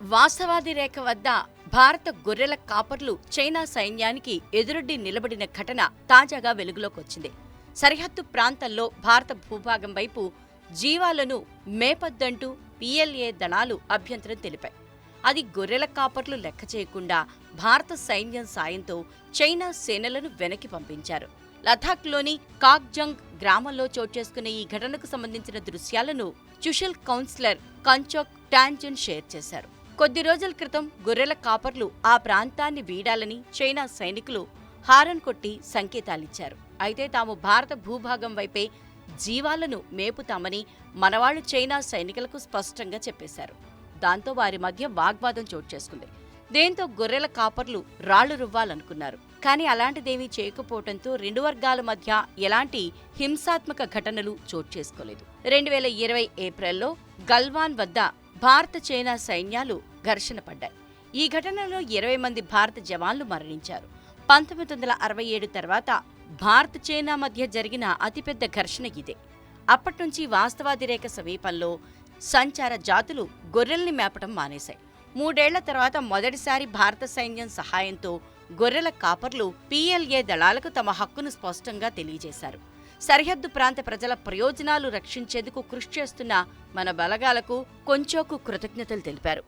వాస్తవాది రేఖ వద్ద భారత గొర్రెల కాపర్లు చైనా సైన్యానికి ఎదురొడ్డి నిలబడిన ఘటన తాజాగా వెలుగులోకి వచ్చింది సరిహద్దు ప్రాంతంలో భారత భూభాగం వైపు జీవాలను మేపద్దంటూ పిఎల్ఏ దళాలు అభ్యంతరం తెలిపాయి. అది గొర్రెల కాపర్లు లెక్క చేయకుండా భారత సైన్యం సాయంతో చైనా సేనలను వెనక్కి పంపించారు. లదాఖ్లోని కాక్జంగ్ గ్రామంలో చోటు చేసుకున్న ఈ ఘటనకు సంబంధించిన దృశ్యాలను చుషల్ కౌన్సిలర్ కంచోక్ టాంజన్ షేర్ చేశారు. కొద్ది రోజుల క్రితం గొర్రెల కాపర్లు ఆ ప్రాంతాన్ని వీడాలని చైనా సైనికులు హారన్ కొట్టి సంకేతాలిచ్చారు. అయితే తాము భారత భూభాగం వైపే జీవాలను మేపుతామని మనవాళ్ళు చైనా సైనికులకు స్పష్టంగా చెప్పేశారు. దాంతో వారి మధ్య వాగ్వాదం చోటు చేసుకుంది. దీంతో గొర్రెల కాపర్లు రాళ్ళు రువ్వాలనుకున్నారు. కానీ అలాంటిదేమీ చేయకపోవడంతో రెండు వర్గాల మధ్య ఎలాంటి హింసాత్మక ఘటనలు చోటు చేసుకోలేదు. రెండు వేల ఇరవై ఏప్రిల్లో గల్వాన్ వద్ద భారత చైనా సైన్యాలు ఘర్షణ పడ్డాయి. ఈ ఘటనలో ఇరవై మంది భారత జవాన్లు మరణించారు. పంతొమ్మిది వందల అరవై ఏడు తర్వాత భారత్ చైనా మధ్య జరిగిన అతిపెద్ద ఘర్షణ ఇదే. అప్పటినుంచి వాస్తవాది రేఖ సమీపంలో సంచార జాతులు గొర్రెల్ని మేపటం మానేశాయి. మూడేళ్ళ తర్వాత మొదటిసారి భారత సైన్యం సహాయంతో గొర్రెల కాపర్లు పీఎల్ఏ దళాలకు తమ హక్కును స్పష్టంగా తెలియజేశారు. సరిహద్దు ప్రాంత ప్రజల ప్రయోజనాలు రక్షించేందుకు కృషి చేస్తున్న మన బలగాలకు కొంచోకు కృతజ్ఞతలు తెలిపారు.